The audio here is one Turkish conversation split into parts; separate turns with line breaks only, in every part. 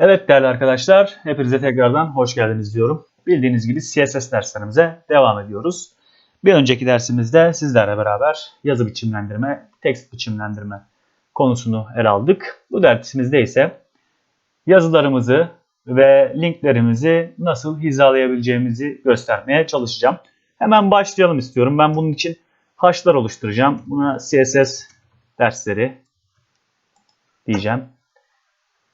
Evet değerli arkadaşlar, hepinize tekrardan hoş geldiniz diyorum. Bildiğiniz gibi CSS derslerimize devam ediyoruz. Bir önceki dersimizde sizlerle beraber yazı biçimlendirme, tekst biçimlendirme konusunu ele aldık. Bu dersimizde ise yazılarımızı ve linklerimizi nasıl hizalayabileceğimizi göstermeye çalışacağım. Hemen başlayalım istiyorum. Ben bunun için haşlar oluşturacağım. Buna CSS dersleri diyeceğim.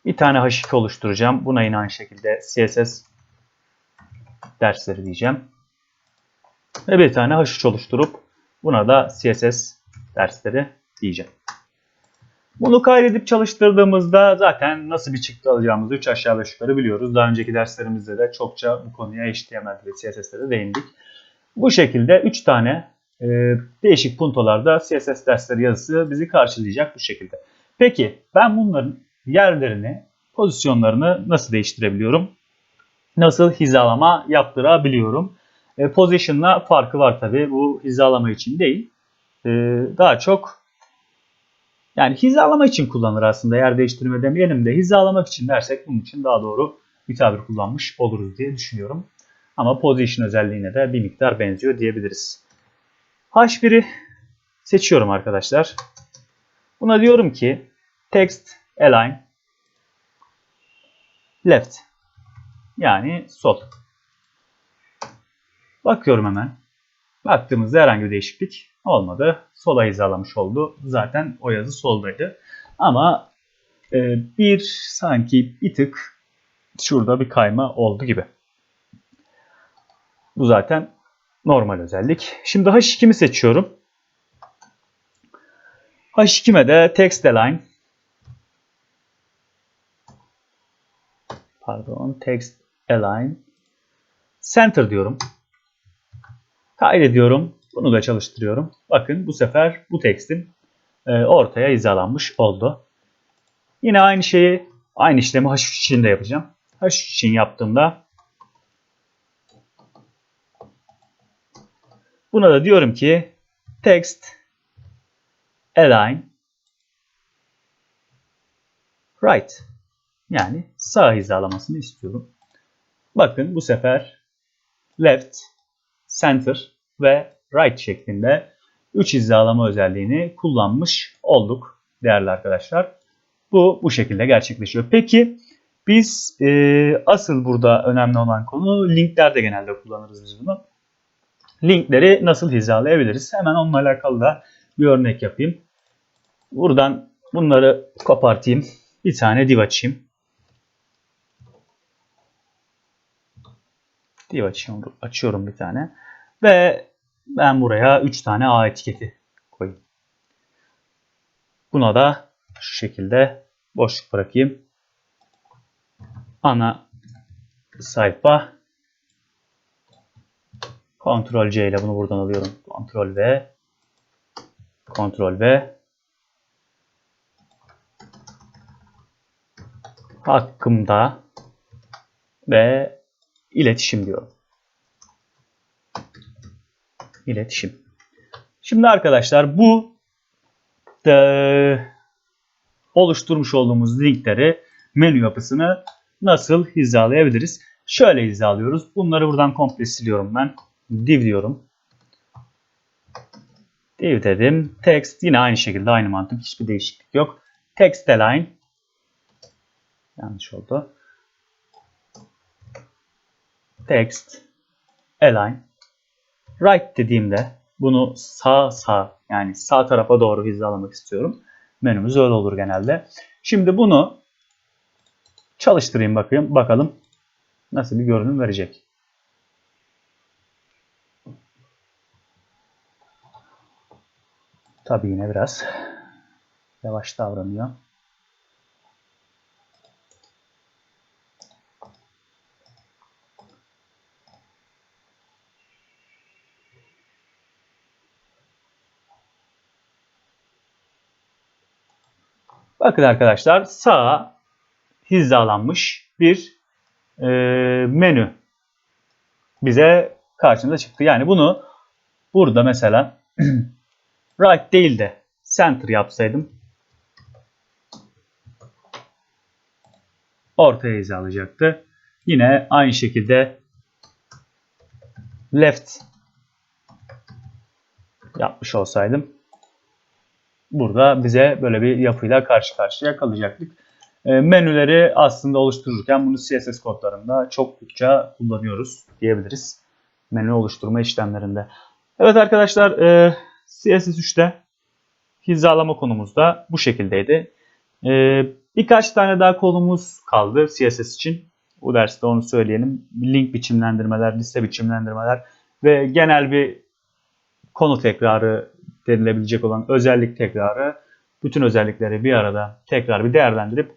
Bir tane H2 oluşturacağım. Buna yine aynı şekilde CSS dersleri diyeceğim. Ve bir tane H3 oluşturup buna da CSS dersleri diyeceğim. Bunu kaydedip çalıştırdığımızda zaten nasıl bir çıktı alacağımızı 3 aşağı 5 yukarı biliyoruz. Daha önceki derslerimizde de çokça bu konuya HTML ve CSS'lere değindik. Bu şekilde 3 tane e, değişik puntolarda CSS dersleri yazısı bizi karşılayacak bu şekilde. Peki ben bunların yerlerini, pozisyonlarını nasıl değiştirebiliyorum? Nasıl hizalama yaptırabiliyorum? E, position'la farkı var tabi. Bu hizalama için değil. E, daha çok yani hizalama için kullanılır aslında. Yer değiştirme demeyelim de hizalamak için dersek bunun için daha doğru bir tabir kullanmış oluruz diye düşünüyorum. Ama position özelliğine de bir miktar benziyor diyebiliriz. H1'i seçiyorum arkadaşlar. Buna diyorum ki text align left yani sol. Bakıyorum hemen. Baktığımızda herhangi bir değişiklik olmadı. Sola hizalamış oldu. Zaten o yazı soldaydı. Ama e, bir sanki bir tık şurada bir kayma oldu gibi. Bu zaten normal özellik. Şimdi H2'mi seçiyorum. H2'me de text align pardon text align center diyorum. Kaydediyorum. Bunu da çalıştırıyorum. Bakın bu sefer bu tekstin e, ortaya hizalanmış oldu. Yine aynı şeyi aynı işlemi H3 için de yapacağım. H3 için yaptığımda buna da diyorum ki text align right yani sağ hizalamasını istiyorum. Bakın bu sefer left, center ve right şeklinde 3 hizalama özelliğini kullanmış olduk değerli arkadaşlar. Bu bu şekilde gerçekleşiyor. Peki biz e, asıl burada önemli olan konu linklerde genelde kullanırız biz bunu. Linkleri nasıl hizalayabiliriz? Hemen onunla alakalı da bir örnek yapayım. Buradan bunları kopartayım. Bir tane div açayım. Diye açıyorum, açıyorum bir tane. Ve ben buraya 3 tane A etiketi koyayım. Buna da şu şekilde boşluk bırakayım. Ana sayfa Ctrl C ile bunu buradan alıyorum. Ctrl V Ctrl V hakkımda ve iletişim diyorum. İletişim. Şimdi arkadaşlar bu de, oluşturmuş olduğumuz linkleri menü yapısını nasıl hizalayabiliriz? Şöyle hizalıyoruz. Bunları buradan komple siliyorum ben. Div diyorum. Div dedim. Text yine aynı şekilde aynı mantık. Hiçbir değişiklik yok. Text align. Yanlış oldu text align right dediğimde bunu sağ sağ yani sağ tarafa doğru hizalamak istiyorum. Menümüz öyle olur genelde. Şimdi bunu çalıştırayım bakayım bakalım nasıl bir görünüm verecek. Tabii yine biraz yavaş davranıyor. Bakın arkadaşlar sağa hizalanmış bir e, menü bize karşımıza çıktı. Yani bunu burada mesela right değil de center yapsaydım ortaya hizalayacaktı. Yine aynı şekilde left yapmış olsaydım burada bize böyle bir yapıyla karşı karşıya kalacaktık. E, menüleri aslında oluştururken bunu CSS kodlarında çokça kullanıyoruz diyebiliriz. Menü oluşturma işlemlerinde. Evet arkadaşlar e, CSS3'te hizalama konumuz da bu şekildeydi. E, birkaç tane daha konumuz kaldı CSS için. Bu derste onu söyleyelim. Link biçimlendirmeler, liste biçimlendirmeler ve genel bir konu tekrarı denilebilecek olan özellik tekrarı bütün özellikleri bir arada tekrar bir değerlendirip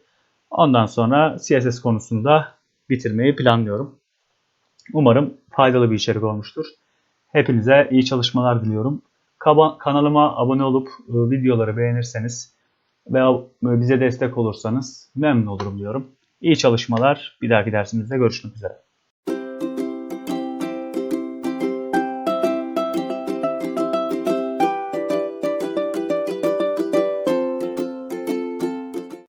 ondan sonra CSS konusunda bitirmeyi planlıyorum. Umarım faydalı bir içerik olmuştur. Hepinize iyi çalışmalar diliyorum. Kanalıma abone olup e, videoları beğenirseniz veya bize destek olursanız memnun olurum diyorum. İyi çalışmalar. Bir dahaki dersimizde görüşmek üzere.